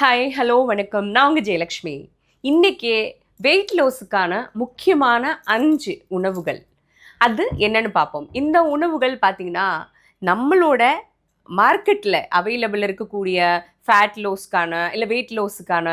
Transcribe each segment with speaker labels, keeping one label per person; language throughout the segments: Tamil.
Speaker 1: ஹாய் ஹலோ வணக்கம். நான் உங்கள் ஜெயலக்ஷ்மி. இன்றைக்கி வெயிட் லாஸுக்கான முக்கியமான அஞ்சு உணவுகள். அது என்னென்னு பார்ப்போம். இந்த உணவுகள் பார்த்தீங்கன்னா நம்மளோட மார்க்கெட்டில் அவைலபிள் இருக்கக்கூடிய ஃபேட் லோஸ்க்கான இல்லை வெயிட் லாஸுக்கான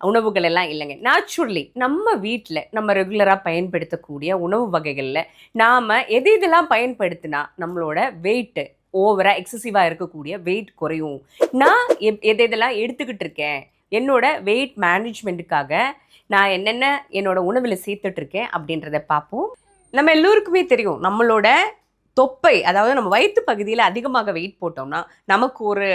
Speaker 1: உணவுகள் எல்லாம் இல்லைங்க. நேச்சுரலி நம்ம வீட்டில் நம்ம ரெகுலராக பயன்படுத்தக்கூடிய உணவு வகைகளில் நாம் எது இதெல்லாம் பயன்படுத்தினா நம்மளோட வெயிட்டு ஓவராக எக்ஸசிவாக இருக்கக்கூடிய வெயிட் குறையும். நான் எப் எது எதெல்லாம் எடுத்துக்கிட்டு இருக்கேன் என்னோட வெயிட் மேனேஜ்மெண்ட்டுக்காக நான் என்னென்ன என்னோட உணவில் சேர்த்துட்ருக்கேன் அப்படின்றத பார்ப்போம். நம்ம எல்லோருக்குமே தெரியும் நம்மளோட தொப்பை அதாவது நம்ம வயிற்று பகுதியில் அதிகமாக வெயிட் போட்டோம்னா நமக்கு ஒரு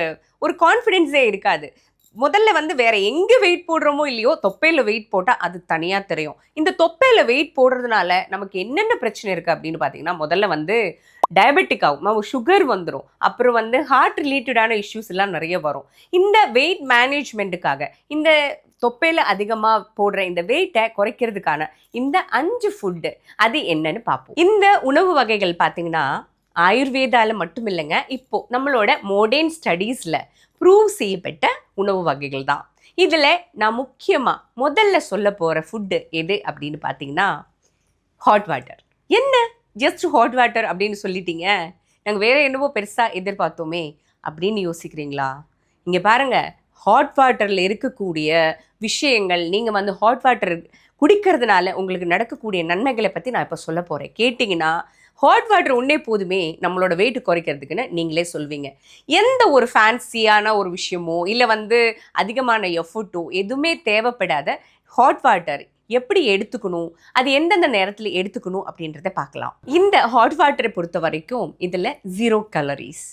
Speaker 1: ஒரு கான்ஃபிடென்ஸே இருக்காது. முதல்ல வந்து வேற எங்கே வெயிட் போடுறோமோ இல்லையோ தொப்பையில் வெயிட் போட்டால் அது தனியாக தெரியும். இந்த தொப்பையில் வெயிட் போடுறதுனால நமக்கு என்னென்ன பிரச்சனை இருக்குது அப்படின்னு பார்த்தீங்கன்னா முதல்ல வந்து டயபெட்டிக் ஆகும். நம்ம சுகர் வந்துடும் அப்புறம் வந்து ஹார்ட் ரிலேட்டடான இஷ்யூஸ் எல்லாம் நிறைய வரும். இந்த வெயிட் மேனேஜ்மெண்ட்டுக்காக இந்த தொப்பையில் அதிகமாக போடுற இந்த வெயிட்டை குறைக்கிறதுக்கான இந்த அஞ்சு ஃபுட்டு அது என்னன்னு பார்ப்போம். இந்த உணவு வகைகள் பார்த்தீங்கன்னா ஆயுர்வேதால மட்டும் இல்லைங்க. இப்போ நம்மளோட மாடர்ன் ஸ்டடீஸில் ப்ரூவ் செய்யப்பட்ட உணவு வகைகள் தான். இதில் நான் முக்கியமாக முதல்ல சொல்ல போகிற ஃபுட்டு எது அப்படின்னு பார்த்தீங்கன்னா ஹாட் வாட்டர் என்ன? ஜஸ்ட் ஹாட் வாட்டர் அப்படின்னு சொல்லிட்டீங்க. நாங்கள் வேறு என்னவோ பெருசாக எதிர்பார்த்தோமே அப்படின்னு யோசிக்கிறீங்களா? இங்கே பாருங்கள் ஹாட் வாட்டரில் இருக்கக்கூடிய விஷயங்கள் நீங்கள் வந்து ஹாட் வாட்டர் குடிக்கிறதுனால உங்களுக்கு நடக்கக்கூடிய நன்மைகளை பற்றி நான் இப்போ சொல்ல போகிறேன் கேட்டிங்கன்னா ஹாட் வாட்டர் உன்னே போதுமே நம்மளோட வெயிட் குறைக்கிறதுக்குன்னு நீங்களே சொல்வீங்க. எந்த ஒரு ஃபேன்சியான ஒரு விஷயமோ இல்லை வந்து அதிகமான எஃபர்ட்டோ எதுவுமே தேவைப்படாத ஹாட் வாட்டர் எப்படி எடுத்துக்கணும்? அது எந்தெந்த நேரத்தில் எடுத்துக்கணும் அப்படின்றத பார்க்கலாம். இந்த ஹாட் வாட்டரை பொறுத்த வரைக்கும் இதில் ஜீரோ கலரிஸ்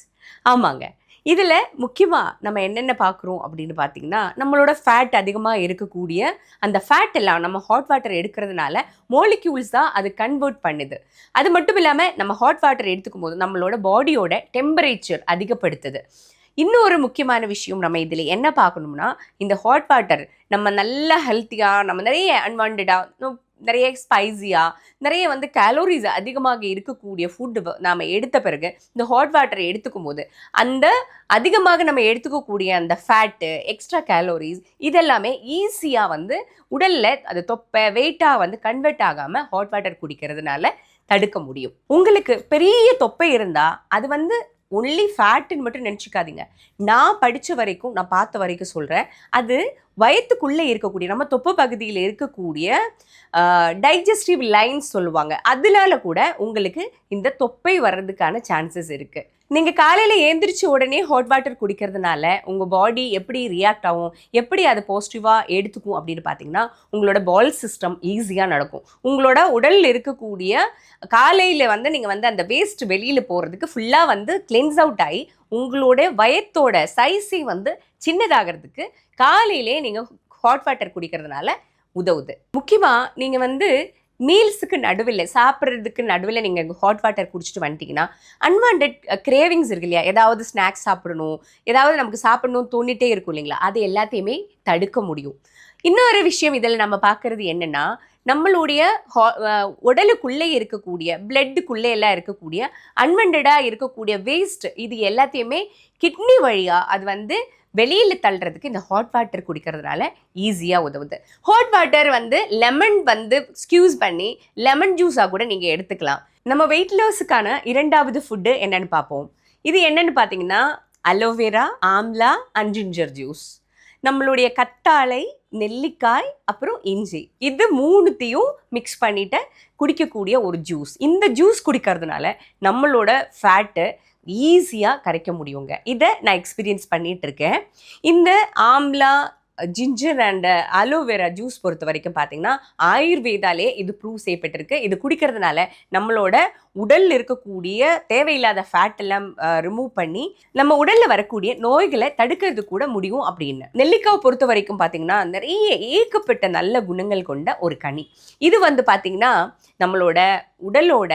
Speaker 1: ஆமாங்க. இதில் முக்கியமாக நம்ம என்னென்ன பார்க்குறோம் அப்படின்னு பார்த்தீங்கன்னா நம்மளோட ஃபேட் அதிகமாக இருக்கக்கூடிய அந்த ஃபேட் எல்லாம் நம்ம ஹாட் வாட்டர் எடுக்கிறதுனால மோலிக்யூல்ஸ் தான் அது கன்வெர்ட் பண்ணுது. அது மட்டும் இல்லாமல் நம்ம ஹாட் வாட்டர் எடுத்துக்கும் போது நம்மளோட பாடியோட டெம்பரேச்சர் அதிகப்படுத்துது. இன்னொரு முக்கியமான விஷயம் நம்ம இதில் என்ன பார்க்கணும்னா இந்த ஹாட் வாட்டர் நம்ம நல்லா ஹெல்த்தியாக நம்ம நிறைய அன்வான்டாக நிறைய ஸ்பைஸியாக நிறைய வந்து கேலோரிஸ் அதிகமாக இருக்கக்கூடிய ஃபுட்டு நாம் எடுத்த பிறகு இந்த ஹாட் வாட்டரை எடுத்துக்கும் போது அந்த அதிகமாக நம்ம எடுத்துக்கக்கூடிய அந்த ஃபேட்டு எக்ஸ்ட்ரா கேலோரிஸ் இதெல்லாமே ஈஸியாக வந்து உடலில் அது தொப்பை வெயிட்டாக வந்து கன்வெர்ட் ஆகாமல் ஹாட் வாட்டர் குடிக்கிறதுனால தடுக்க முடியும். உங்களுக்கு பெரிய தொப்பை இருந்தால் அது வந்து ஒன்லி ஃபேட்டுன்னு மட்டும் நினச்சிக்காதீங்க. நான் படித்த வரைக்கும் நான் பார்த்த வரைக்கும் சொல்கிறேன் அது வயத்துக்குள்ளே இருக்கக்கூடிய நம்ம தொப்பை பகுதியில் இருக்கக்கூடிய டைஜஸ்டிவ் லைன்ஸ் சொல்லுவாங்க. அதனால கூட உங்களுக்கு இந்த தொப்பை வர்றதுக்கான சான்சஸ் இருக்குது நீங்கள் காலையில் ஏந்திரிச்ச உடனே ஹாட் வாட்டர் குடிக்கிறதுனால உங்கள் பாடி எப்படி ரியாக்ட் ஆகும் எப்படி அதை பாசிட்டிவாக எடுத்துக்கும் அப்படின்னு பார்த்தீங்கன்னா உங்களோட பால் சிஸ்டம் ஈஸியாக நடக்கும். உங்களோட உடலில் இருக்கக்கூடிய காலையில் வந்து நீங்கள் வந்து அந்த வேஸ்ட் வெளியில் போகிறதுக்கு ஃபுல்லாக வந்து கிளென்ஸ் அவுட் ஆகி உங்களோட வயத்தோட சைஸை வந்து சின்னதாகிறதுக்கு காலையிலே நீங்கள் ஹாட் வாட்டர் குடிக்கிறதுனால உதவுது. முக்கியமாக நீங்கள் வந்து மீல்ஸுக்கு நடுவில் சாப்பிட்றதுக்கு நடுவில் நீங்கள் ஹாட் வாட்டர் குடிச்சிட்டு வந்துட்டீங்கன்னா அன்வான்ட் கிரேவிங்ஸ் இருக்கு இல்லையா? ஏதாவது ஸ்நாக்ஸ் சாப்பிடணும் ஏதாவது நமக்கு சாப்பிடணும்னு தோண்டிகிட்டே இருக்கும் இல்லைங்களா? அது எல்லாத்தையுமே தடுக்க முடியும். இன்னொரு விஷயம் இதில் நம்ம பார்க்குறது என்னென்னா நம்மளுடைய உடலுக்குள்ளே இருக்கக்கூடிய பிளட்டுக்குள்ளே எல்லாம் இருக்கக்கூடிய அன்வெண்டடாக இருக்கக்கூடிய வேஸ்ட் இது எல்லாத்தையுமே கிட்னி வழியாக அது வந்து வெளியில் தள்ளுறதுக்கு இந்த ஹாட் வாட்டர் குடிக்கிறதுனால ஈஸியாக உதவுது. ஹாட் வாட்டர் வந்து லெமன் வந்து ஸ்கியூஸ் பண்ணி லெமன் ஜூஸாக கூட நீங்கள் எடுத்துக்கலாம். நம்ம வெயிட் லாஸுக்கான இரண்டாவது ஃபுட்டு என்னென்னு பார்ப்போம். இது என்னென்னு பார்த்தீங்கன்னா aloe vera amla and ginger juice நம்மளுடைய கத்தாழை நெல்லிக்காய் அப்புறம் இஞ்சி. இது மூணுத்தையும் மிக்ஸ் பண்ணிட்டு குடிக்கக்கூடிய ஒரு ஜூஸ் இந்த ஜூஸ் குடிக்கிறதுனால நம்மளோட ஃபேட்டு ஈஸியாக கரைக்க முடியுங்க. இதை நான் எக்ஸ்பீரியன்ஸ் பண்ணிகிட்ருக்கேன் இந்த amla ginger and aloe vera juice பொறுத்த வரைக்கும் பார்த்தீங்கன்னா ஆயுர்வேதாலே இது ப்ரூவ் செய்யப்பட்டிருக்கு இது குடிக்கிறதுனால நம்மளோட உடலில் இருக்கக்கூடிய தேவையில்லாத ஃபேட் எல்லாம் ரிமூவ் பண்ணி நம்ம உடலில் வரக்கூடிய நோய்களை தடுக்கிறது கூட முடியும் அப்படின்னு. நெல்லிக்காவை பொறுத்த வரைக்கும் பார்த்தீங்கன்னா நிறைய ஏகப்பட்ட நல்ல குணங்கள் கொண்ட ஒரு கனி. இது வந்து பார்த்தீங்கன்னா நம்மளோட உடலோட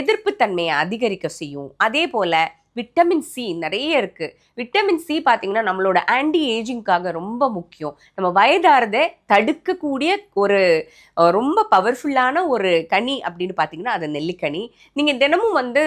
Speaker 1: எதிர்ப்பு தன்மையை அதிகரிக்க செய்யும். அதே போல் விட்டமின் சி நிறைய இருக்குது விட்டமின் சி பார்த்தீங்கன்னா நம்மளோட ஆன்டி ஏஜிங்காக ரொம்ப முக்கியம். நம்ம வயதாரதை தடுக்கக்கூடிய ஒரு ரொம்ப பவர்ஃபுல்லான ஒரு கனி அப்படின்னு பார்த்தீங்கன்னா அது நெல்லிக்கனி. நீங்கள் தினமும் வந்து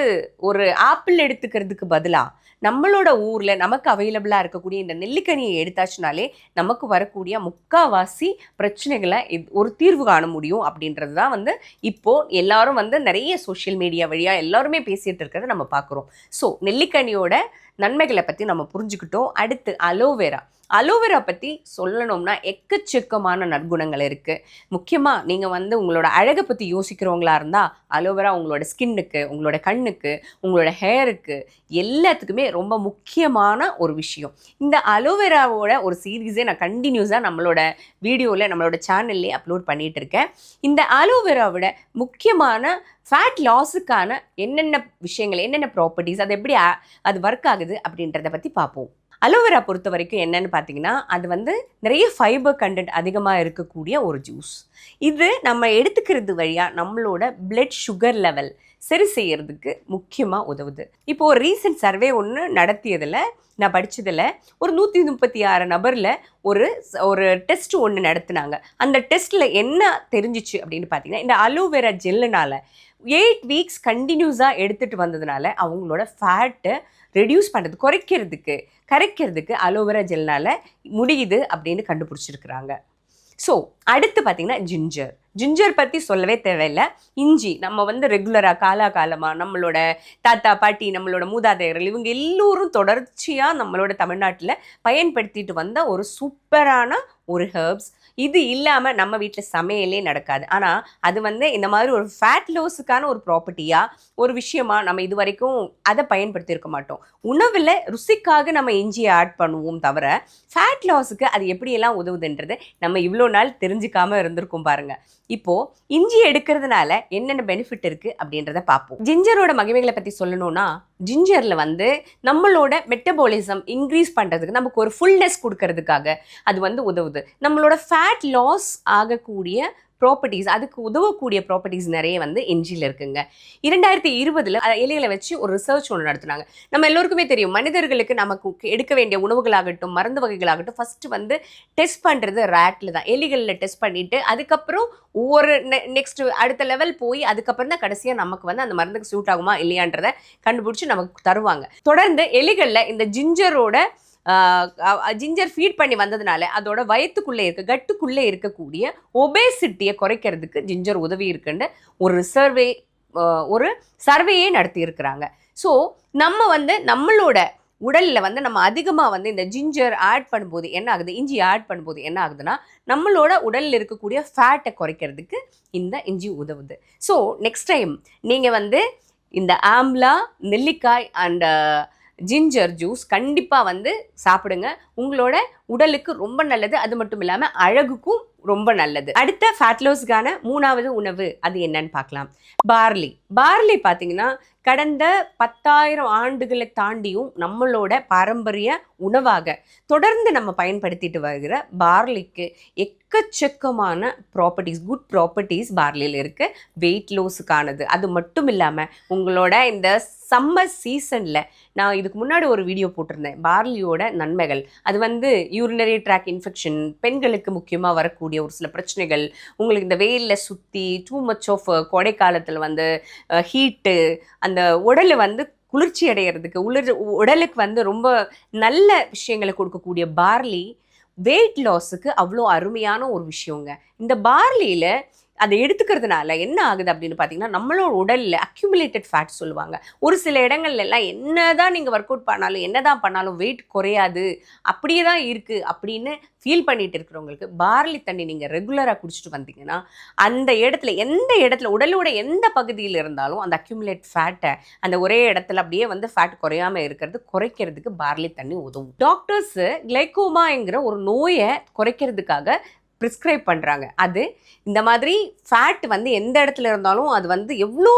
Speaker 1: ஒரு ஆப்பிள் எடுத்துக்கிறதுக்கு பதிலாக நம்மளோட ஊரில் நமக்கு அவைலபிளாக இருக்கக்கூடிய இந்த நெல்லிக்கனியை எடுத்தாச்சுனாலே நமக்கு வரக்கூடிய முக்காவாசி பிரச்சனைகளை ஒரு தீர்வு காண முடியும் அப்படின்றது தான் வந்து இப்போ எல்லாரும் வந்து நிறைய சோஷியல் மீடியா வழியாக எல்லாருமே பேசிகிட்டு இருக்கிறத நம்ம பார்க்குறோம். ஸோ நெல்லிக்கனியோட நன்மைகளை பற்றி நம்ம புரிஞ்சுக்கிட்டோம். அடுத்து அலோவேரா அலோவேரா பற்றி சொல்லணும்னா எக்கச்சக்கமான நற்குணங்கள் இருக்குது முக்கியமாக நீங்கள் வந்து உங்களோட அழகை பற்றி யோசிக்கிறவங்களா இருந்தால் அலோவேரா உங்களோட ஸ்கின்னுக்கு உங்களோட கண்ணுக்கு உங்களோட ஹேருக்கு எல்லாத்துக்குமே ரொம்ப முக்கியமான ஒரு விஷயம். இந்த அலோவேராவோட ஒரு சீரீஸே நான் கண்டினியூஸாக நம்மளோட வீடியோவில் நம்மளோட சேனல்லே அப்லோட் பண்ணிகிட்டு இருக்கேன். இந்த அலோவேராவோட முக்கியமான ஃபேட் லாஸுக்கான என்னென்ன விஷயங்கள் என்னென்ன ப்ராப்பர்ட்டிஸ் அது எப்படி அது ஒர்க் ஆகுது அப்படின்றத பற்றி பார்ப்போம். அலோவேரா பொறுத்த வரைக்கும் என்னன்னு பார்த்தீங்கன்னா அது வந்து நிறைய ஃபைபர் கண்டென்ட் அதிகமாக இருக்கக்கூடிய ஒரு ஜூஸ் இது நம்ம எடுத்துக்கிறது வழியாக நம்மளோட பிளட் சுகர் லெவல் சரி செய்யறதுக்கு முக்கியமாக உதவுது. இப்போ ஒரு ரீசன்ட் சர்வே ஒன்று நடத்தியதில் நான் படித்ததில் ஒரு நூற்றி முப்பத்தி ஆறு நபரில் ஒரு ஒரு டெஸ்ட் ஒன்று நடத்துனாங்க. அந்த டெஸ்ட்டில் என்ன தெரிஞ்சிச்சு அப்படின்னு பார்த்தீங்கன்னா இந்த அலோவேரா ஜெல்லுனால எயிட் வீக்ஸ் கண்டினியூஸாக எடுத்துகிட்டு வந்ததுனால அவங்களோட ஃபேட்டை ரெடியூஸ் பண்ணுறது குறைக்கிறதுக்கு கரைக்கிறதுக்கு அலோவேரா ஜெல்னால் முடியுது அப்படின்னு கண்டுபிடிச்சிருக்கிறாங்க. ஸோ அடுத்து பார்த்திங்கன்னா ஜிஞ்சர் ஜிஞ்சர் பற்றி சொல்லவே தேவையில்லை. இஞ்சி நம்ம வந்து ரெகுலராக காலாகாலமாக நம்மளோட தாத்தா பாட்டி நம்மளோட மூதாதையர்கள் இவங்க எல்லோரும் தொடர்ச்சியாக நம்மளோட தமிழ்நாட்டில் பயன்படுத்திட்டு வந்த ஒரு சூப்பரான ஒரு ஹெர்ப்ஸ் இது இல்லாமல் நம்ம வீட்டில் சமையலே நடக்காது. ஆனால் அது வந்து இந்த மாதிரி ஒரு ஃபேட் லாஸுக்கான ஒரு ப்ராப்பர்ட்டியாக ஒரு விஷயமா நம்ம இது வரைக்கும் அதை பயன்படுத்தியிருக்க மாட்டோம். உணவில் ருசிக்காக நம்ம இஞ்சியை ஆட் பண்ணுவோம் தவிர ஃபேட் லாஸுக்கு அது எப்படியெல்லாம் உதவுதுன்றது நம்ம இவ்வளோ நாள் தெரிஞ்சுக்காமல் இருந்திருக்கோம் பாருங்கள் இப்போ இஞ்சி எடுக்கிறதுனால என்னென்ன பெனிஃபிட் இருக்கு அப்படின்றத பார்ப்போம். ஜிஞ்சரோட மகிமைகளை பற்றி சொல்லணும்னா ஜிஞ்சரில் வந்து நம்மளோட மெட்டபாலிசம் இன்க்ரீஸ் பண்ணுறதுக்கு நமக்கு ஒரு ஃபுல்னஸ் கொடுக்கறதுக்காக அது வந்து உதவுது. நம்மளோட ஃபேட் லாஸ் ஆகக்கூடிய ப்ராப்பர்ட்டிஸ் அதுக்கு உதவக்கூடிய ப்ராப்பர்ட்டிஸ் நிறைய வந்து எஞ்சியில் இருக்குங்க. இரண்டாயிரத்தி இருபதில் எலிகளை வச்சு ஒரு ரிசர்ச் ஒன்று நடத்துனாங்க. நம்ம எல்லோருக்குமே தெரியும் மனிதர்களுக்கு நமக்கு எடுக்க வேண்டிய உணவுகளாகட்டும் மருந்து வகைகளாகட்டும் ஃபஸ்ட்டு வந்து டெஸ்ட் பண்ணுறது ரேட்டில் தான். எலிகளில் டெஸ்ட் பண்ணிவிட்டு அதுக்கப்புறம் ஒவ்வொரு நெக்ஸ்ட் அடுத்த லெவல் போய் அதுக்கப்புறம் தான் கடைசியாக நமக்கு வந்து அந்த மருந்துக்கு சூட் ஆகுமா இல்லையான்றதை கண்டுபிடிச்சி நமக்கு தருவாங்க. தொடர்ந்து எலிகளில் இந்த ஜிஞ்சரோட ஜிஞ்சர் ஃபீட் பண்ணி வந்ததுனால அதோட வயத்துக்குள்ளே இருக்க கட்டுக்குள்ளே இருக்கக்கூடிய ஒபேசிட்டியை குறைக்கிறதுக்கு ஜிஞ்சர் உதவி இருக்குன்னு ஒரு சர்வே ஒரு சர்வேயே நடத்தியிருக்கிறாங்க. ஸோ நம்ம வந்து நம்மளோட உடலில் வந்து நம்ம அதிகமாக வந்து இந்த ஜிஞ்சர் ஆட் பண்ணும்போது என்ன ஆகுது? இஞ்சி ஆட் பண்ணும்போது என்ன ஆகுதுன்னா நம்மளோட உடலில் இருக்கக்கூடிய ஃபேட்டை குறைக்கிறதுக்கு இந்த இஞ்சி உதவுது. ஸோ நெக்ஸ்ட் டைம் நீங்கள் வந்து இந்த ஆம்லா நெல்லிக்காய் அண்ட் ஜிஞ்சர் ஜூஸ் கண்டிப்பாக வந்து சாப்பிடுங்க. உங்களோட உடலுக்கு ரொம்ப நல்லது. அது மட்டும் இல்லாமல் அழகுக்கும் ரொம்ப நல்லது. அடுத்த ஃபேட்லோஸ்க்கான மூணாவது உணவு அது என்னன்னு பார்க்கலாம். பார்லி பார்லி பார்த்தீங்கன்னா கடந்த பத்தாயிரம் ஆண்டுகளை தாண்டியும் நம்மளோட பாரம்பரிய உணவாக தொடர்ந்து நம்ம பயன்படுத்திட்டு வருகிற பார்லிக்கு எக்கச்சக்கமான ப்ராப்பர்ட்டிஸ் குட் ப்ராப்பர்ட்டிஸ் பார்லியில் இருக்குது வெயிட் லோஸுக்கானது அது மட்டும் இல்லாமல் உங்களோட இந்த சம்மர் சீசனில் நான் இதுக்கு முன்னாடி ஒரு வீடியோ போட்டிருந்தேன். பார்லியோட நன்மைகள். அது வந்து யூரினரி ட்ராக் இன்ஃபெக்ஷன் பெண்களுக்கு முக்கியமாக வரக்கூடிய ஒரு சில பிரச்சனைகள். உங்களுக்கு இந்த வெயிலில் சுற்றி டூ மச் ஆஃப் கோடை காலத்தில் வந்து ஹீட்டு அந்த உடலை வந்து குளிர்ச்சி அடையிறதுக்கு உளிர் உடலுக்கு வந்து ரொம்ப நல்ல விஷயங்களை கொடுக்கக்கூடிய பார்லி வெயிட் லாஸுக்கு அவ்வளோ அருமையான ஒரு விஷயங்க. இந்த பார்லியில் அதை எடுத்துக்கிறதுனால என்ன ஆகுது அப்படின்னு பார்த்தீங்கன்னா நம்மளோட உடலில் அக்யூமுலேட்டட் ஃபேட் சொல்லுவாங்க. ஒரு சில இடங்கள்ல எல்லாம் என்னதான் நீங்கள் ஒர்க் அவுட் பண்ணாலும் என்னதான் பண்ணாலும் வெயிட் குறையாது. அப்படியே தான் இருக்குது அப்படின்னு ஃபீல் பண்ணிட்டு இருக்கிறவங்களுக்கு பார்லி தண்ணி நீங்கள் ரெகுலராக குடிச்சிட்டு வந்தீங்கன்னா அந்த இடத்துல எந்த இடத்துல உடலோட எந்த பகுதியில் இருந்தாலும் அந்த அக்யூமுலேட் ஃபேட்டை அந்த ஒரே இடத்துல அப்படியே வந்து ஃபேட் குறையாம இருக்கிறது குறைக்கிறதுக்கு பார்லி தண்ணி உதவும். டாக்டர்ஸு கிளைகோமாங்கிற ஒரு நோயை குறைக்கிறதுக்காக ப்ரிஸ்கிரைப் பண்ணுறாங்க அது இந்த மாதிரி ஃபேட் வந்து எந்த இடத்துல இருந்தாலும் அது வந்து எவ்வளோ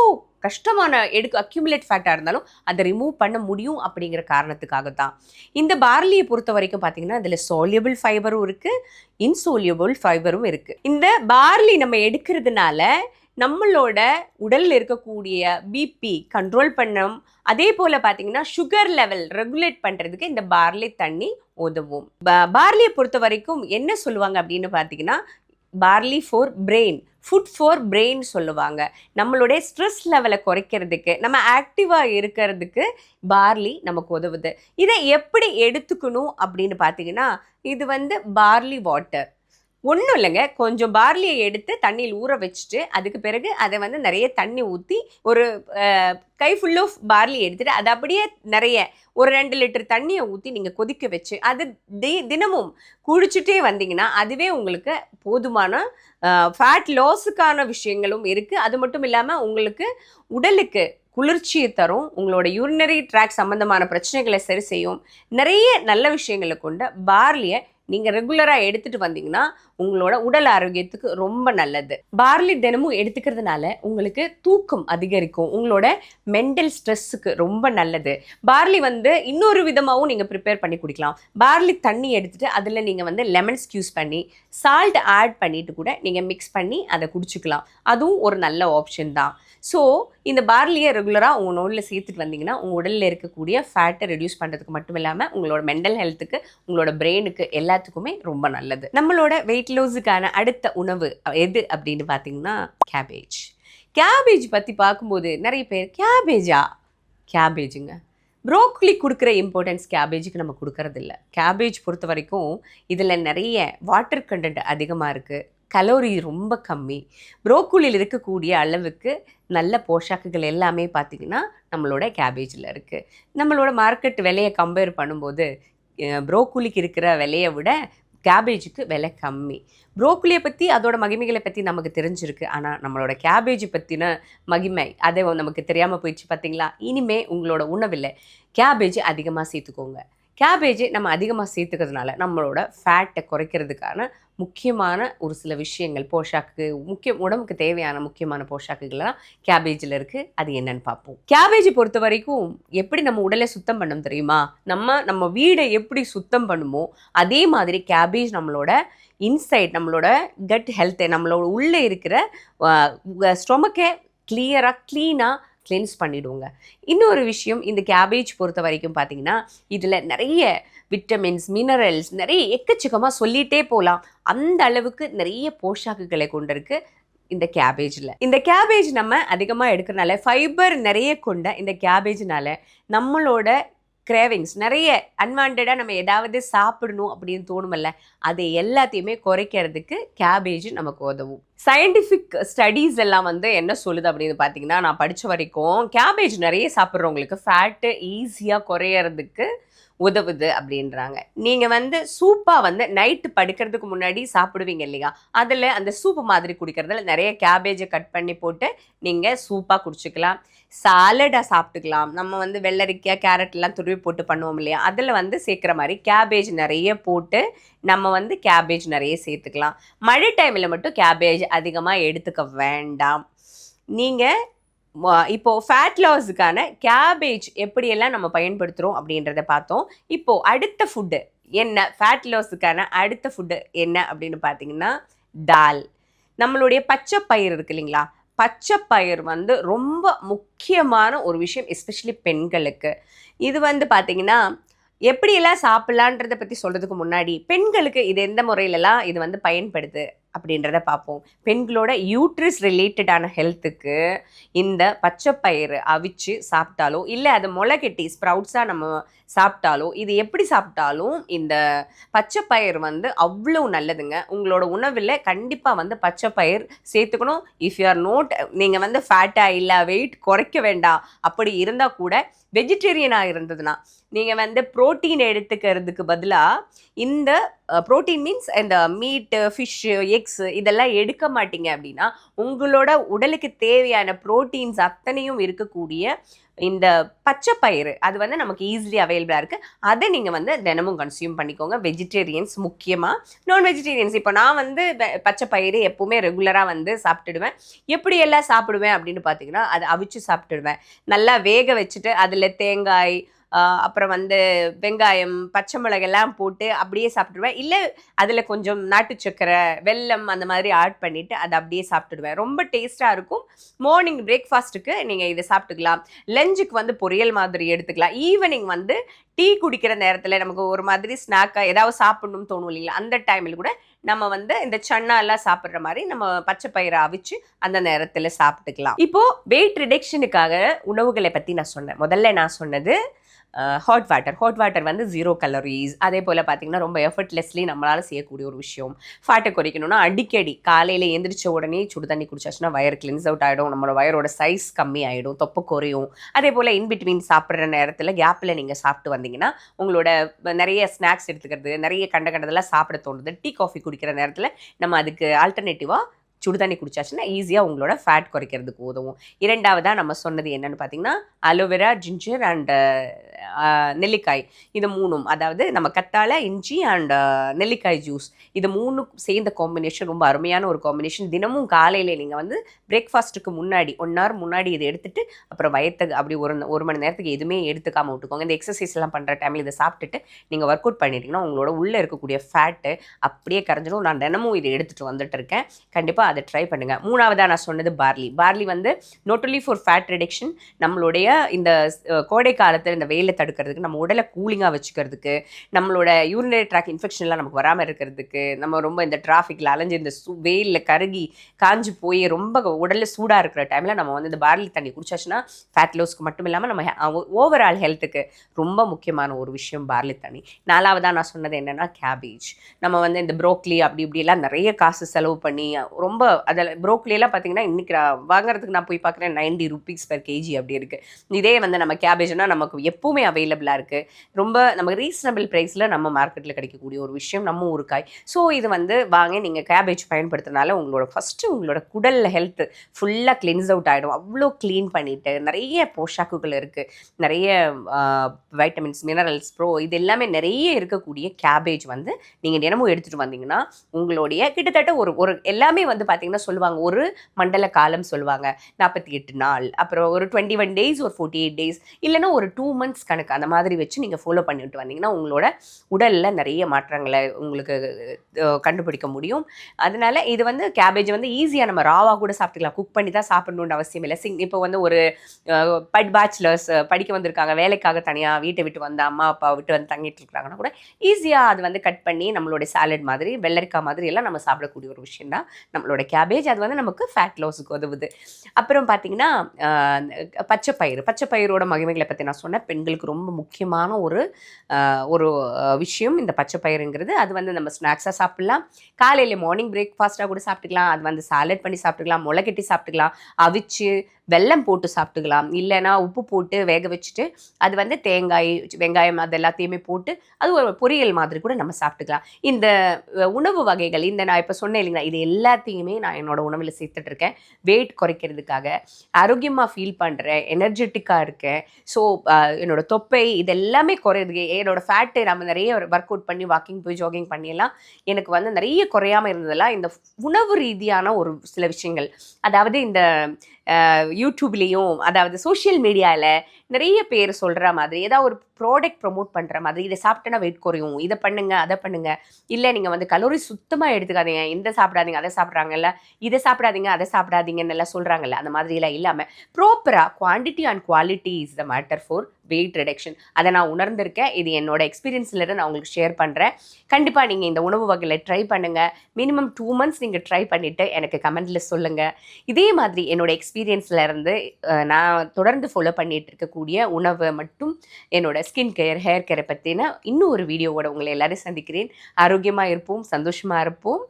Speaker 1: கஷ்டமான எடுக்க அக்யூமுலேட் ஃபேட்டாக இருந்தாலும் அதை ரிமூவ் பண்ண முடியும் அப்படிங்கிற காரணத்துக்காக தான் இந்த பார்லியை பொறுத்த வரைக்கும் பார்த்தீங்கன்னா அதில் சோலியபிள் ஃபைபரும் இருக்குது இன்சோலியபிள் ஃபைபரும் இருக்குது இந்த பார்லி நம்ம எடுக்கிறதுனால நம்மளோட உடலில் இருக்கக்கூடிய பிபி கண்ட்ரோல் பண்ணும் அதே போல் பார்த்தீங்கன்னா சுகர் லெவல் ரெகுலேட் பண்ணுறதுக்கு இந்த பார்லி தண்ணி உதவும் ப- பார்லியை பொறுத்த வரைக்கும் என்ன சொல்லுவாங்க அப்படின்னு பார்த்தீங்கன்னா barley for brain food for brain சொல்லுவாங்க. நம்மளுடைய ஸ்ட்ரெஸ் லெவலை குறைக்கிறதுக்கு நம்ம ஆக்டிவாக இருக்கிறதுக்கு பார்லி நமக்கு உதவுது. இதை எப்படி எடுத்துக்கணும் அப்படின்னு பார்த்தீங்கன்னா இது வந்து பார்லி வாட்டர் ஒன்றும் இல்லைங்க. கொஞ்சம் பார்லியை எடுத்து தண்ணியில் ஊற வச்சுட்டு அதுக்கு பிறகு அதை வந்து நிறைய தண்ணி ஊற்றி ஒரு கை ஃபுல் ஆஃப் பார்லி எடுத்துட்டு அதை அப்படியே நிறைய ஒரு ரெண்டு லிட்டர் தண்ணியை ஊற்றி நீங்கள் கொதிக்க வச்சு அது தி தினமும் குடிச்சிட்டே வந்தீங்கன்னா அதுவே உங்களுக்கு போதுமான ஃபேட் லாஸுக்கான விஷயங்களும் இருக்குது அது மட்டும் இல்லாமல் உங்களுக்கு உடலுக்கு குளிர்ச்சியை தரும் உங்களோட யூரினரி ட்ராக் சம்பந்தமான பிரச்சனைகளை சரி செய்யும். நிறைய நல்ல விஷயங்களை கொண்ட பார்லியை நீங்கள் ரெகுலராக எடுத்துகிட்டு வந்தீங்கன்னா உங்களோட உடல் ஆரோக்கியத்துக்கு ரொம்ப நல்லது. பார்லி தினமும் எடுத்துக்கிறதுனால உங்களுக்கு தூக்கம் அதிகரிக்கும். உங்களோட மென்டல் ஸ்ட்ரெஸ்ஸுக்கு ரொம்ப நல்லது. பார்லி வந்து இன்னொரு விதமாகவும் நீங்கள் ப்ரிப்பேர் பண்ணி குடிக்கலாம். பார்லி தண்ணி எடுத்துகிட்டு அதில் நீங்கள் வந்து லெமன் ஸ்க்யூஸ் பண்ணி சால்ட் ஆட் பண்ணிட்டு கூட நீங்கள் மிக்ஸ் பண்ணி அதை குடிச்சுக்கலாம். அதுவும் ஒரு நல்ல ஆப்ஷன் தான். ஸோ இந்த பார்லியை ரெகுலராக உங்கள் நோயில் சேர்த்துட்டு வந்தீங்கன்னா உங்கள் உடலில் இருக்கக்கூடிய ஃபேட்டை ரெடியூஸ் பண்ணுறதுக்கு மட்டும் இல்லாமல் உங்களோட மென்டல் ஹெல்த்துக்கு உங்களோட பிரெயினுக்கு எல்லாத்துக்குமே ரொம்ப நல்லது. நம்மளோட வெயிட் லாஸுக்கான அடுத்த உணவு எது அப்படின்னு பார்த்தீங்கன்னா கேபேஜ் கேபேஜ் பற்றி பார்க்கும்போது நிறைய பேர் கேபேஜா கேபேஜுங்க ப்ரோக்கலி கொடுக்குற இம்பார்ட்டன்ஸ் கேபேஜுக்கு நம்ம கொடுக்கறதில்ல. கேபேஜ் பொறுத்த வரைக்கும் இதில் நிறைய வாட்டர் கண்டென்ட் அதிகமாக இருக்குது கலோரி ரொம்ப கம்மி. ப்ரோக்கோலியில் இருக்கக்கூடிய அளவுக்கு நல்ல போஷாக்குகள் எல்லாமே பார்த்திங்கன்னா நம்மளோட கேபேஜில் இருக்குது நம்மளோட மார்க்கெட் விலையை கம்பேர் பண்ணும்போது ப்ரோக்கோலிக்கு இருக்கிற விலையை விட கேபேஜுக்கு விலை கம்மி. ப்ரோக்கோலியை பற்றி அதோட மகிமைகளை பற்றி நமக்கு தெரிஞ்சிருக்கு. ஆனால் நம்மளோட கேபேஜ் பற்றின மகிமை அதை நமக்கு தெரியாமல் போயிடுச்சு பார்த்தீங்களா? இனிமே உங்களோட உணவில் கேபேஜ் அதிகமாக சேர்த்துக்கோங்க. கேபேஜை நம்ம அதிகமாக சேர்த்துக்கிறதுனால நம்மளோட ஃபேட்டை குறைக்கிறதுக்கான முக்கியமான ஒரு சில விஷயங்கள் போஷாக்கு முக்கிய உடம்புக்கு தேவையான முக்கியமான போஷாக்குகள்லாம் கேபேஜில் இருக்குது அது என்னன்னு பார்ப்போம். கேபேஜை பொறுத்த வரைக்கும் எப்படி நம்ம உடலை சுத்தம் பண்ணோம் தெரியுமா? நம்ம நம்ம வீடை எப்படி சுத்தம் பண்ணுமோ அதே மாதிரி கேபேஜ் நம்மளோட இன்சைட் நம்மளோட கட் ஹெல்த்தை நம்மளோட உள்ளே இருக்கிற ஸ்டொமக்கை கிளியராக க்ளீனாக கிளென்ஸ் பண்ணிடுவோங்க. இன்னொரு விஷயம் இந்த கேபேஜ் பொறுத்த வரைக்கும் பார்த்தீங்கன்னா இதில் நிறைய விட்டமின்ஸ் மினரல்ஸ் நிறைய எக்கச்சக்கமாக சொல்லிகிட்டே போகலாம் அந்த அளவுக்கு நிறைய போஷாக்குகளை கொண்டிருக்கு இந்த கேபேஜில் இந்த கேபேஜ் நம்ம அதிகமாக எடுக்கிறனால ஃபைபர் நிறைய கொண்ட இந்த கேபேஜ்னால நம்மளோட கிரேவிங்ஸ் நிறைய அன்வான்டாக நம்ம ஏதாவது சாப்பிடணும் அப்படின்னு தோணுமல்ல. அதை எல்லாத்தையுமே குறைக்கிறதுக்கு கேபேஜ் நமக்கு உதவும். சயின்டிஃபிக் ஸ்டடீஸ் எல்லாம் வந்து என்ன சொல்லுது அப்படின்னு பார்த்தீங்கன்னா நான் படித்த வரைக்கும் கேபேஜ் நிறைய சாப்பிட்றவங்களுக்கு ஃபேட்டு ஈஸியாக குறையறதுக்கு உதவுது அப்படின்றாங்க. நீங்கள் வந்து சூப்பாக வந்து நைட்டு படுக்கிறதுக்கு முன்னாடி சாப்பிடுவீங்க இல்லையா? அதில் அந்த சூப்பு மாதிரி குடிக்கிறதுல நிறைய கேபேஜை கட் பண்ணி போட்டு நீங்கள் சூப்பாக குடிச்சிக்கலாம். சாலடாக சாப்பிட்டுக்கலாம். நம்ம வந்து வெள்ளரிக்காய் கேரட் எல்லாம் துருவி போட்டு பண்ணுவோம் இல்லையா? அதில் வந்து சேர்க்குற மாதிரி கேபேஜ் நிறைய போட்டு நம்ம வந்து கேபேஜ் நிறைய சேர்த்துக்கலாம். மழை டைமில் மட்டும் கேபேஜ் அதிகமாக எடுத்துக்க வேண்டாம். நீங்கள் இப்போ ஃபேட் லாஸுக்கான கேபேஜ் எப்படியெல்லாம் நம்ம பயன்படுத்துகிறோம் அப்படின்றத பார்த்தோம். இப்போ அடுத்த ஃபுட்டு என்ன? ஃபேட் லாஸுக்கான அடுத்த ஃபுட்டு என்ன அப்படின்னு பார்த்தீங்கன்னா டால் நம்மளுடைய பச்சை பயிர் இருக்கு இல்லைங்களா? பச்சை பயிர் வந்து ரொம்ப முக்கியமான ஒரு விஷயம் எஸ்பெஷலி பெண்களுக்கு. இது வந்து பார்த்திங்கன்னா எப்படியெல்லாம் சாப்பிட்லான்றதை பற்றி சொல்கிறதுக்கு முன்னாடி பெண்களுக்கு இது எந்த முறையிலலாம் இது வந்து பயன்படுது? அப்படின்றத பார்ப்போம். பெண்களோட யூட்ரிஸ் ரிலேட்டடான ஹெல்த்துக்கு இந்த பச்சை பயிறு அவிச்சு சாப்பிட்டாலோ இல்லை அதை முளைக்கட்டி ஸ்ப்ரவுட்ஸாக நம்ம சாப்பிட்டாலோ இது எப்படி சாப்பிட்டாலும் இந்த பச்சை வந்து அவ்வளோ நல்லதுங்க. உங்களோட உணவில் கண்டிப்பாக வந்து பச்சை பயிர் சேர்த்துக்கணும். இஃப் யூ ஆர் நோட் நீங்கள் வந்து ஃபேட்டாக இல்லை வெயிட் குறைக்க வேண்டாம். அப்படி இருந்தால் கூட வெஜிடேரியனாக இருந்ததுன்னா நீங்கள் வந்து ப்ரோட்டீன் எடுத்துக்கிறதுக்கு பதிலாக இந்த ப்ரோட்டீன் மீன்ஸ் இந்த மீட்டு ஃபிஷ்ஷு எக்ஸு இதெல்லாம் எடுக்க மாட்டீங்க அப்படின்னா உங்களோட உடலுக்கு தேவையான ப்ரோட்டீன்ஸ் அத்தனையும் இருக்கக்கூடிய இந்த பச்சை பயிறு அது வந்து நமக்கு ஈஸிலி அவைலபிளாக இருக்குது அதை நீங்கள் வந்து தினமும் கன்சியூம் பண்ணிக்கோங்க. வெஜிடேரியன்ஸ் முக்கியமாக நான் வெஜிடேரியன்ஸ் இப்போ நான் வந்து பச்சை பயிறு எப்போவுமே ரெகுலராக வந்து சாப்பிட்டுடுவேன். எப்படி எல்லாம் சாப்பிடுவேன் அப்படின்னு பார்த்தீங்கன்னா அதை அவிச்சு சாப்பிட்டுடுவேன். நல்லா வேக வச்சுட்டு அதில் தேங்காய் ஆஹ் அப்புறம் வந்து வெங்காயம் பச்சை மிளகெல்லாம் போட்டு அப்படியே சாப்பிட்டுடுவேன் இல்லை அதில் கொஞ்சம் நாட்டு சக்கரை வெல்லம் அந்த மாதிரி ஆட் பண்ணிவிட்டு அதை அப்படியே சாப்பிட்டுடுவேன். ரொம்ப டேஸ்ட்டாக இருக்கும். மார்னிங் பிரேக்ஃபாஸ்ட்டுக்கு நீங்கள் இதை சாப்பிட்டுக்கலாம். லஞ்சுக்கு வந்து பொரியல் மாதிரி எடுத்துக்கலாம். ஈவினிங் வந்து டீ குடிக்கிற நேரத்தில் நமக்கு ஒரு மாதிரி ஸ்நாக்காக ஏதாவது சாப்பிடணும்னு தோணும் இல்லைங்களா? அந்த டைமில் கூட நம்ம வந்து இந்த சன்னா எல்லாம் சாப்பிட்ற மாதிரி நம்ம பச்சை பயிரை அவிச்சு அந்த நேரத்தில் சாப்பிட்டுக்கலாம். இப்போ வெயிட் ரிடக்ஷனுக்காக உணவுகளை பற்றி நான் சொன்னேன். முதல்ல நான் சொன்னது ஹாட் வாட்டர் ஹாட் வாட்டர் வந்து ஜீரோ கலோரிஸ் அதே போல் பார்த்தீங்கன்னா ரொம்ப எஃபர்ட்லெஸ்லி நம்மளால் செய்யக்கூடிய ஒரு விஷயம். ஃபேட்டை குறைக்கணும்னா அடிக்கடி காலையில் எந்திரிச்ச உடனே சுடு தண்ணி குடிச்சாச்சுன்னா வயர் கிளின்ஸ் அவுட் ஆகிடும் நம்மளோட வயரோட சைஸ் கம்மி ஆகிடும் தொப்பை குறையும். அதே போல் இன்பிட்வீன் சாப்பிட்ற நேரத்தில் கேப்பில் நீங்கள் சாப்பிட்டு வந்தீங்கன்னா உங்களோட நிறைய ஸ்நாக்ஸ் எடுத்துக்கிறது நிறைய கண்ட கண்டதெல்லாம் சாப்பிட தோணுது. டீ காஃபி குடிக்கிற நேரத்தில் நம்ம அதுக்கு ஆல்டர்னேட்டிவாக சுடு தண்ணி குடிச்சாச்சுன்னா ஈஸியாக உங்களோட ஃபேட் குறைக்கிறதுக்கு உதவும். இரண்டாவதாக நம்ம சொன்னது என்னென்னு பார்த்தீங்கன்னா aloe vera ginger and uh, uh, நெல்லிக்காய். இது மூணும் அதாவது நம்ம கத்தாழை இஞ்சி அண்ட் uh, நெல்லிக்காய் ஜூஸ் இது மூணும் சேர்ந்த காம்பினேஷன் ரொம்ப அருமையான ஒரு காம்பினேஷன் தினமும் காலையில் நீங்கள் வந்து பிரேக்ஃபாஸ்ட்டுக்கு முன்னாடி ஒன் ஹவர் முன்னாடி இதை எடுத்துட்டு அப்புறம் வயத்துக்கு அப்படி ஒரு ஒரு மணி நேரத்துக்கு எதுவுமே எடுத்துக்காமல் விட்டுக்கோங்க. இந்த எக்ஸசைஸ்லாம் பண்ணுற டைமில் இதை சாப்பிட்டுட்டு நீங்கள் ஒர்க் அவுட் பண்ணிட்டீங்கன்னா உங்களோட உள்ளே இருக்கக்கூடிய ஃபேட்டு அப்படியே கரைஞ்சிடும் நான் தினமும் இதை எடுத்துகிட்டு வந்துட்டு இருக்கேன். கண்டிப்பாக அதை ட்ரை பண்ணுங்கள் மூணாவதாக நான் சொன்னது பார்லி பார்லி வந்து not only for fat reduction நம்மளுடைய இந்த கோடை காலத்தில் இந்த வெயிலை தடுக்கிறதுக்கு நம்ம உடலை கூலிங்காக வச்சுக்கிறதுக்கு நம்மளோட யூரினரி ட்ராக் இன்ஃபெக்ஷன்லாம் நமக்கு வராமல் இருக்கிறதுக்கு நம்ம ரொம்ப இந்த டிராஃபிக்கில் அலைஞ்சு இந்த சூ வெயிலில் கருகி காஞ்சி போய் ரொம்ப உடலில் சூடாக இருக்கிற டைமில் நம்ம வந்து இந்த பார்லி தண்ணி குடிச்சாச்சுன்னா ஃபேட் லோஸ்க்கு மட்டும் இல்லாமல் நம்ம ஓவரால் ஹெல்த்துக்கு ரொம்ப முக்கியமான ஒரு விஷயம் பார்லி தண்ணி. நாலாவதாக நான் சொன்னது என்னென்னா கேபேஜ் நம்ம வந்து இந்த ப்ரோக்லி அப்படி இப்படிலாம் நிறைய காசு செலவு பண்ணி ரொம்ப அதில் ப்ரோக்லியெல்லாம் பார்த்தீங்கன்னா இன்றைக்கி வாங்குறதுக்கு நான் போய் பார்க்குறேன் நைன்டி ருபீஸ் பர் கேஜி அப்படி இருக்குது இதே வந்து நம்ம கேபேஜ்னால் நமக்கு எப்போவுமே அவைலபிளாக இருக்குது ரொம்ப நமக்கு ரீசனபிள் ப்ரைஸில் நம்ம மார்க்கெட்டில் கிடைக்கக்கூடிய ஒரு விஷயம் நம்ம ஊருக்காய் ஸோ இது வந்து வாங்க நீங்கள் கேபேஜ் பயன்படுத்துறதுனால உங்களோட ஃபஸ்ட்டு உங்களோட குடல் ஹெல்த் ஃபுல்லாக கிளென்ஸ் அவுட் ஆகிடும் அவ்வளோ க்ளீன் பண்ணிவிட்டு நிறைய போஷாக்குகள் இருக்குது நிறைய வைட்டமின்ஸ் மினரல்ஸ் ப்ரோ இது எல்லாமே நிறைய இருக்கக்கூடிய கேபேஜ் வந்து நீங்கள் தினமும் எடுத்துகிட்டு வந்தீங்கன்னா உங்களுடைய கிட்டத்தட்ட ஒரு ஒரு எல்லாமே வந்து பார்த்தீங்கன்னா சொல்லுவாங்க ஒரு மண்டல காலம் சொல்லுவாங்க நாற்பத்தி எட்டு நாள். அப்புறம் ஒரு டுவெண்ட்டி ஒன் டேஸ் ஒரு ஃபோர்ட்டி எயிட் டேஸ் இல்லைன்னா ஒரு டூ மந்த்ஸ் கணக்கு அந்த மாதிரி வச்சு நீங்கள் ஃபாலோ பண்ணிட்டு வந்தீங்கன்னா உங்களோட உடலில் நிறைய மாற்றங்களை உங்களுக்கு கண்டுபிடிக்க முடியும். அதனால இது வந்து கேபேஜ் வந்து ஈஸியாக நம்ம ராவாக கூட சாப்பிட்டுக்கலாம். குக் பண்ணி தான் சாப்பிடணும்னு அவசியம் இல்லை. சிங் இப்போ வந்து ஒரு பட் பேச்சுலர்ஸ் படிக்க வந்திருக்காங்க வேலைக்காக தனியாக வீட்டை விட்டு வந்த அம்மா அப்பா விட்டு வந்து தங்கிட்டு இருக்கிறாங்கன்னா கூட ஈஸியாக அது வந்து கட் பண்ணி நம்மளோட சாலட் மாதிரி வெள்ளரிக்காய் மாதிரி எல்லாம் நம்ம சாப்பிடக்கூடிய ஒரு விஷயம் தான் நம்மளோட கேபேஜ் அது வந்து நமக்கு ஃபேட் லாஸுக்கு உதவுது. அப்புறம் பார்த்தீங்கன்னா பச்சை பயிறு பச்சை பயிரோட மகிமைகளை பற்றி நான் சொன்னேன். பெண்களுக்கு ரொம்ப முக்கியமான ஒரு ஒரு விஷயம் இந்த பச்சைப்பயிறுங்கிறது. அது வந்து நம்ம ஸ்நாக்ஸாக சாப்பிட்லாம். காலையில் மார்னிங் பிரேக்ஃபாஸ்ட்டாக கூட சாப்பிட்டுக்கலாம். அது வந்து சாலட் பண்ணி சாப்பிட்டுக்கலாம். முளை கட்டி சாப்பிட்டுக்கலாம். அவிச்சு வெல்லம் போட்டு சாப்பிட்டுக்கலாம். இல்லைன்னா உப்பு போட்டு வேக வச்சுட்டு அது வந்து தேங்காய் வெங்காயம் அது எல்லாத்தையுமே போட்டு அது ஒரு பொரியல் மாதிரி கூட நம்ம சாப்பிட்டுக்கலாம். இந்த உணவு வகைகள் இந்த நான் இப்போ சொன்னேன் இல்லைங்களா இது எல்லாத்தையுமே நான் என்னோட உணவில் சேர்த்துட்டு இருக்கேன் வெயிட் குறைக்கிறதுக்காக ஆரோக்கியமாக ஃபீல் பண்ணுறேன் எனர்ஜெட்டிக்காக இருக்கேன் ஸோ என்னோட தொப்பை இது எல்லாமே குறையுது என்னோட ஃபேட்டு நம்ம நிறைய ஒர்க் அவுட் பண்ணி வாக்கிங் போய் ஜாகிங் பண்ணியெல்லாம் எனக்கு வந்து நிறைய குறையாமல் இருந்ததெல்லாம் இந்த உணவு ரீதியான ஒரு சில விஷயங்கள். அதாவது இந்த யூடியூப்லேயும் அதாவது சோஷியல் மீடியாவில் நிறைய பேர் சொல்கிற மாதிரி ஏதாவது ஒரு ப்ராடக்ட் ப்ரொமோட் பண்ணுற மாதிரி இதை சாப்பிட்டேன்னா வெயிட் குறையும் இதை பண்ணுங்க அதை பண்ணுங்க. இல்லை நீங்கள் வந்து கலோரி சுத்தமாக எடுத்துக்காதீங்க இந்த சாப்பிடாதீங்க அதை சாப்பிட்றாங்கல்ல இதை சாப்பிடாதீங்க அதை சாப்பிடாதீங்கன்னு எல்லாம் சொல்கிறாங்கல்ல அந்த மாதிரிலாம் இல்லாமல் ப்ராப்பராக quantity and quality is the matter for weight reduction அதை நான் உணர்ந்திருக்கேன் இது என்னோட எக்ஸ்பீரியன்ஸ்லேருந்து நான் உங்களுக்கு ஷேர் பண்ணுறேன் கண்டிப்பாக நீங்கள் இந்த உணவு வகையில் ட்ரை பண்ணுங்கள் மினிமம் டூ மந்த்ஸ் நீங்கள் ட்ரை பண்ணிவிட்டு எனக்கு கமெண்ட்டில் சொல்லுங்கள் இதே மாதிரி என்னோட எக்ஸ்பீரியன்ஸ்லேருந்து நான் தொடர்ந்து ஃபாலோ பண்ணிகிட்டு இருக்க கூடிய உணவை மட்டும் என்னோட ஸ்கின் கேர் ஹேர் கேரை பற்றின இன்னும் ஒரு வீடியோவோட உங்களை எல்லோரும் சந்திக்கிறேன். ஆரோக்கியமாக இருப்போம் சந்தோஷமாக இருப்போம்.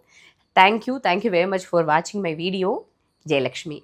Speaker 1: Thank you thank you very much for வாட்சிங் மை வீடியோ ஜெயலக்ஷ்மி.